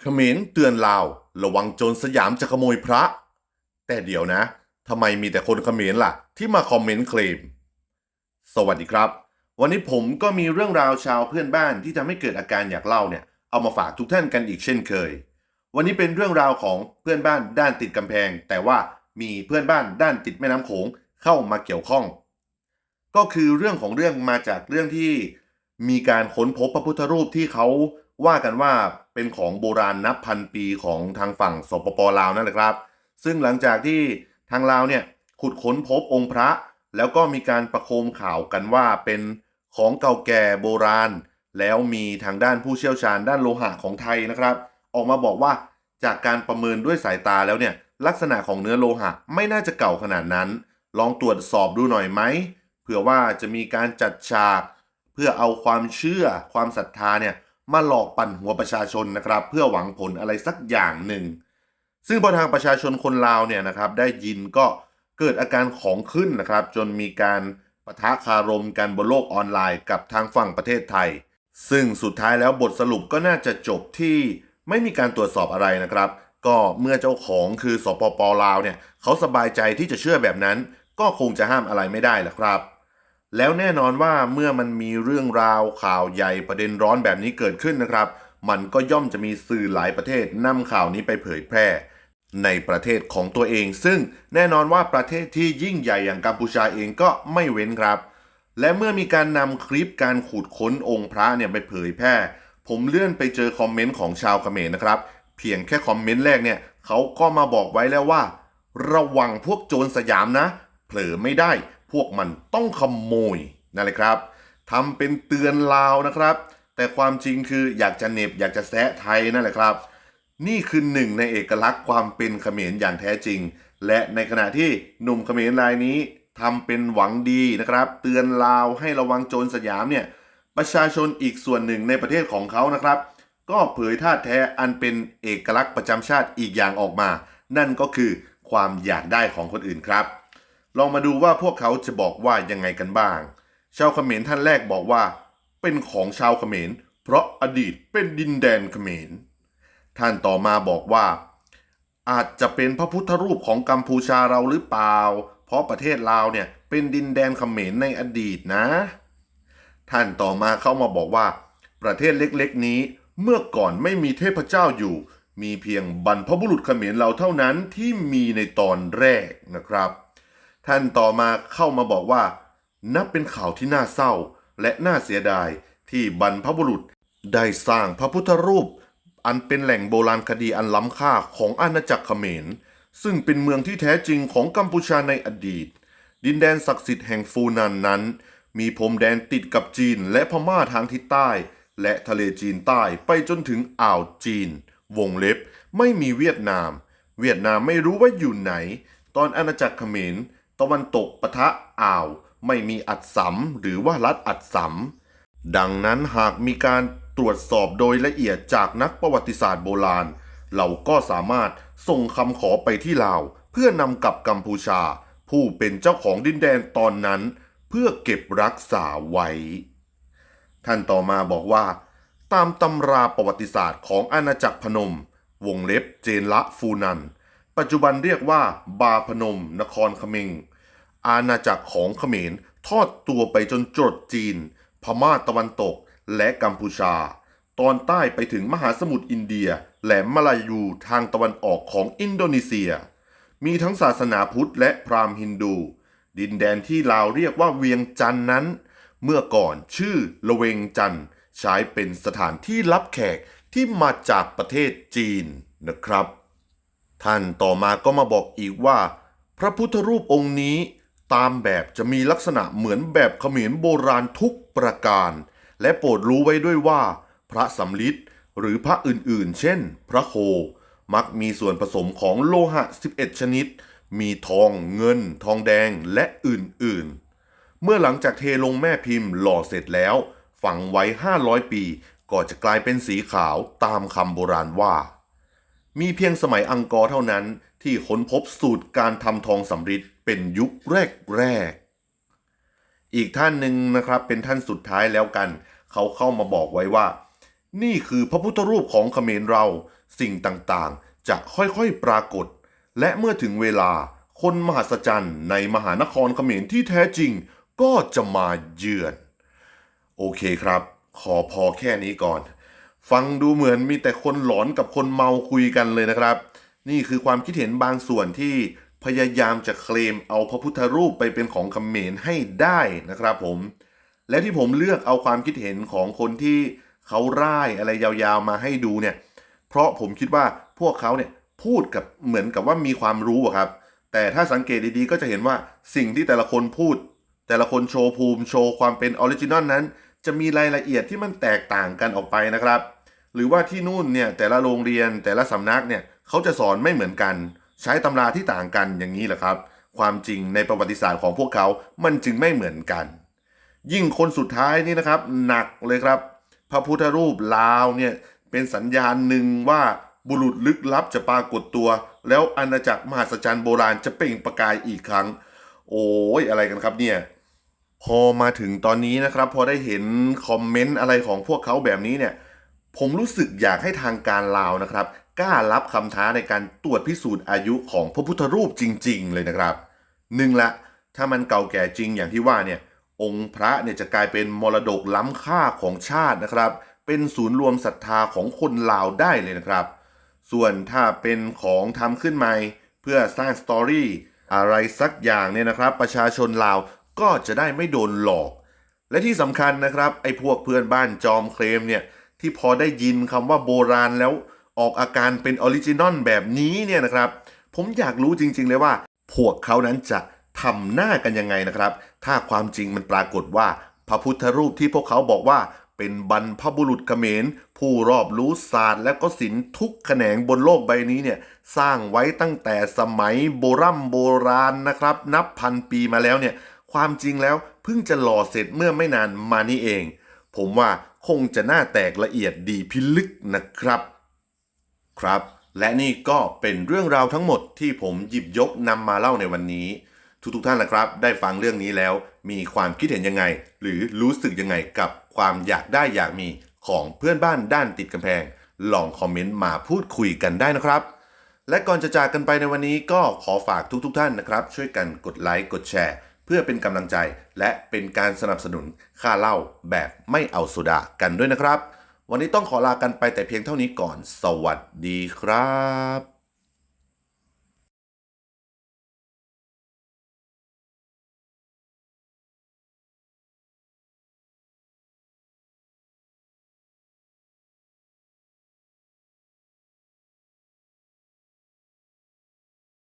เขมรเตือนลาวระวังโจรสยามจะขโมยพระ แต่เดี๋ยวนะทำไมมีแต่คนเขมรล่ะ ที่มาคอมเมนต์เคลม สวัสดีครับ วันนี้ผมก็มีเรื่องราวชาวเพื่อนบ้านที่ทำให้เกิดอาการอยากเล่าเนี่ย เอามาฝากทุกท่านกันอีกเช่นเคย วันนี้เป็นเรื่องราวของเพื่อนบ้านด้านติดกำแพง แต่ว่ามีเพื่อนบ้านด้านติดแม่น้ำโขงเข้ามาเกี่ยวข้อง ก็คือเรื่องของเรื่องมาจากเรื่องที่มีการค้นพบพระพุทธรูปที่เขาว่ากันว่า เป็นของโบราณนับพันปีของทางฝั่งสปปลาวนั่นแหละครับ ซึ่งหลังจากที่ทางลาวเนี่ยขุดค้นพบองค์พระ แล้วก็มีการประโคมข่าวกันว่าเป็นของเก่าแก่โบราณ แล้วมีทางด้านผู้เชี่ยวชาญด้านโลหะของไทยนะครับ ออกมาบอกว่าจากการประเมินด้วยสายตาแล้วเนี่ยลักษณะของเนื้อโลหะไม่น่าจะเก่าขนาดนั้น ลองตรวจสอบดูหน่อยไหมเผื่อว่าจะมีการจัดฉาก เพื่อเอาความเชื่อความศรัทธาเนี่ย มาหลอกปั่นหัวประชาชนนะครับ เพื่อหวังผลอะไรสักอย่างหนึ่ง ซึ่งพอทางประชาชนคนลาวเนี่ยนะครับ ได้ยินก็เกิดอาการของขึ้นนะครับ จนมีการปะทะคารมกันบนโลกออนไลน์กับทางฝั่งประเทศไทย ซึ่งสุดท้ายแล้วบทสรุปก็น่าจะจบที่ไม่มีการตรวจสอบอะไรนะครับ ก็เมื่อเจ้าของคือสปปลาวเนี่ยเขาสบายใจที่จะเชื่อแบบนั้น ก็คงจะห้ามอะไรไม่ได้แหละครับ แล้วแน่นอนว่าเมื่อมันมีเรื่องราวข่าวใหญ่ประเด็นร้อนแบบนี้เกิดขึ้นนะครับ มันก็ย่อมจะมีสื่อหลายประเทศนำข่าวนี้ไปเผยแพร่ ในประเทศของตัวเอง ซึ่งแน่นอนว่าประเทศที่ยิ่งใหญ่อย่างกัมพูชาเองก็ไม่เว้นครับ และเมื่อมีการนำคลิปการขุดค้นองค์พระเนี่ยไปเผยแพร่ ผมเลื่อนไปเจอคอมเมนต์ของชาวเขมรนะครับ เพียงแค่คอมเมนต์แรกเนี่ยเขาก็มาบอกไว้แล้วว่า ระวังพวกโจรสยามนะ เผลอไม่ได้ พวกมันต้องขโมยนั่นแหละครับทำเป็นเตือนลาวนะครับ แต่ความจริงคืออยากจะเน็บอยากจะแซะไทยนั่นแหละครับ นี่คือหนึ่งในเอกลักษณ์ความเป็นเขมรอย่างแท้จริง และในขณะที่หนุ่มเขมรรายนี้ทำเป็นหวังดีนะครับ เตือนลาวให้ระวังโจรสยามเนี่ยประชาชนอีกส่วนหนึ่งในประเทศของเขานะครับ ก็เผยท่าแท้อันเป็นเอกลักษณ์ประจำชาติอีกอย่างออกมา นั่นก็คือความอยากได้ของคนอื่นครับ ลองมาดูว่าพวกเขาจะบอกว่ายังไงกันบ้าง ชาวเขมรท่านแรกบอกว่า เป็นของชาวเขมร เพราะอดีตเป็นดินแดนเขมร ท่านต่อมาบอกว่า อาจจะเป็นพระพุทธรูปของกัมพูชาเราหรือเปล่า เพราะประเทศลาวเนี่ยเป็นดินแดนเขมรในอดีตนะ ท่านต่อมาเข้ามาบอกว่า ประเทศเล็กๆนี้เมื่อก่อนไม่มีเทพเจ้าอยู่ มีเพียงบรรพบุรุษเขมรเราเท่านั้นที่มีในตอนแรกนะครับ ท่านต่อมาเข้ามาบอกว่า นับเป็นข่าวที่น่าเศร้า และน่าเสียดายที่บรรพบุรุษได้สร้างพระพุทธรูป อันเป็นแหล่งโบราณคดีอันล้ำค่าของอาณาจักรเขมร ซึ่งเป็นเมืองที่แท้จริงของกัมพูชาในอดีต ดินแดนศักดิ์สิทธิ์แห่งฟูนันนั้น มีพรมแดนติดกับจีนและพม่าทางทิศใต้ และทะเลจีนใต้ไปจนถึงอ่าวจีน วงเล็บไม่มีเวียดนาม เวียดนามไม่รู้ว่าอยู่ไหน ตอนอาณาจักรเขมร ตะวันตกปะทะอ่าวไม่มีอัดสำหรือว่ารัฐอัดสำดังนั้นหากมีการตรวจสอบโดยละเอียดจากนักประวัติศาสตร์โบราณ เราก็สามารถส่งคำขอไปที่ลาว เพื่อนำกลับกัมพูชา ผู้เป็นเจ้าของดินแดนตอนนั้น เพื่อเก็บรักษาไว้ ท่านต่อมาบอกว่า ตามตำราประวัติศาสตร์ของอาณาจักรพนม วงเล็บเจนละฟูนัน ปัจจุบันเรียกว่า บาพนม นครเขมิงอาณาจักรของเขมรทอดตัวไปจนจดจีน พม่าตะวันตก และกัมพูชา ตอนใต้ไปถึงมหาสมุทรอินเดียและมาลายูทางตะวันออกของอินโดนีเซีย มีทั้งศาสนาพุทธและพราหมณ์ฮินดู ดินแดนที่ลาวเรียกว่าเวียงจันนั้น เมื่อก่อนชื่อละเวงจันใช้เป็นสถานที่รับแขกที่มาจากประเทศจีนนะครับ ท่านต่อมาก็มาบอกอีกว่า พระพุทธรูปองค์นี้ ตามแบบจะมีลักษณะเหมือนแบบเขมรโบราณทุกประการ และโปรดรู้ไว้ด้วยว่า พระสำลิดหรือพระอื่นๆ เช่น พระโค มักมีส่วนผสมของโลหะ 11 ชนิด มีทองเงิน ทองแดงและอื่นๆ เมื่อหลังจากเทลงแม่พิมพ์หล่อเสร็จแล้ว ฝังไว้ 500 ปี ก็จะกลายเป็นสีขาวตามคำโบราณว่า มีเพียงสมัยอังกอร์เท่านั้นที่ค้นพบสูตรการทำทองสำริดเป็นยุคแรกแรกๆ อีกท่านหนึ่งนะครับเป็นท่านสุดท้ายแล้วกัน เขาเข้ามาบอกไว้ว่า นี่คือพระพุทธรูปของเขมรเราสิ่งต่างๆ จะค่อยๆปรากฏ และเมื่อถึงเวลาคนมหัศจรรย์ในมหานครเขมรที่แท้จริงก็จะมาเยือน โอเคครับ ขอพอแค่นี้ก่อน ฟังดูเหมือนมีแต่คนหลอนกับคนเมาคุยกันเลยนะครับ นี่คือความคิดเห็นบางส่วนที่พยายามจะเคลมเอาพระพุทธรูปไปเป็นของเขมรให้ได้นะครับผม และที่ผมเลือกเอาความคิดเห็นของคนที่เขาร่ายอะไรยาวๆมาให้ดูเนี่ย เพราะผมคิดว่าพวกเขาเนี่ยพูดกับเหมือนกับว่ามีความรู้ครับ แต่ถ้าสังเกตดีๆก็จะเห็นว่าสิ่งที่แต่ละคนพูด แต่ละคนโชว์ภูมิโชว์ความเป็นออริจินอลนั้น จะมีรายละเอียดที่มันแตกต่างกันออกไปนะครับ หรือว่าที่นู่นเนี่ยแต่ละโรงเรียนแต่ละสำนักเนี่ยเขาจะสอนไม่เหมือนกัน ใช้ตำราที่ต่างกันอย่างนี้แหละครับ ความจริงในประวัติศาสตร์ของพวกเขา มันจึงไม่เหมือนกัน ยิ่งคนสุดท้ายนี่นะครับหนักเลยครับ พระพุทธรูปลาวเนี่ยเป็นสัญญาณหนึ่งว่าบุรุษลึกลับจะปรากฏตัว แล้วอาณาจักรมหัศจรรย์โบราณจะเปล่งประกายอีกครั้ง โอ้ยอะไรกันครับเนี่ยพอมาถึงตอนนี้นะครับ พอได้เห็นคอมเมนต์อะไรของพวกเขาแบบนี้เนี่ย ผมรู้สึกอยากให้ทางการลาวนะครับ กล้ารับคำท้าในการตรวจพิสูจน์อายุของพระพุทธรูปจริง ๆ เลยนะครับหนึ่งละถ้ามันเก่าแก่จริงอย่างที่ว่าเนี่ยองค์พระเนี่ยจะกลายเป็นมรดกล้ำค่าของชาตินะครับ เป็นศูนย์รวมศรัทธาของคนลาวได้เลยนะครับ ส่วนถ้าเป็นของทำขึ้นใหม่เพื่อสร้างสตอรี่อะไรสักอย่างเนี่ยนะครับ ประชาชนลาวก็จะได้ไม่โดนหลอก และที่สำคัญนะครับไอ้พวกเพื่อนบ้านจอมเคลมเนี่ย ที่พอได้ยินคำว่าโบราณแล้วออกอาการเป็นออริจินอลแบบนี้เนี่ยนะครับ ผมอยากรู้จริงๆเลยว่า พวกเขานั้นจะทำหน้ากันยังไงนะครับ ถ้าความจริงมันปรากฏว่า พระพุทธรูปที่พวกเขาบอกว่าเป็นบรรพบุรุษเขมร ผู้รอบรู้ศาสตร์และก็ศิลป์ทุกแขนงบนโลกใบนี้เนี่ยสร้างไว้ตั้งแต่สมัยโบรโบราณนะครับ นับพันปีมาแล้วเนี่ยความจริงแล้วเพิ่งจะหล่อเสร็จเมื่อไม่นานมานี้เอง ผมว่าคงจะน่าแตกละเอียดดีพิลึกนะครับครับ และนี่ก็เป็นเรื่องราวทั้งหมดที่ผมหยิบยกนำมาเล่าในวันนี้ ทุกๆท่านนะครับ ได้ฟังเรื่องนี้แล้วมีความคิดเห็นยังไง หรือรู้สึกยังไงกับความอยากได้อยากมีของเพื่อนบ้านด้านติดกำแพง ลองคอมเมนต์มาพูดคุยกันได้นะครับ และก่อนจะจากกันไปในวันนี้ก็ขอฝากทุกๆทท่านนะครับ ช่วยกันกดไลค์กดแชร์ เพื่อเป็นกำลังใจและเป็นการสนับสนุนค่าเล่าแบบไม่เอาโซดากันด้วยนะครับ วันนี้ต้องขอลากันไปแต่เพียงเท่านี้ก่อน สวัสดีครับ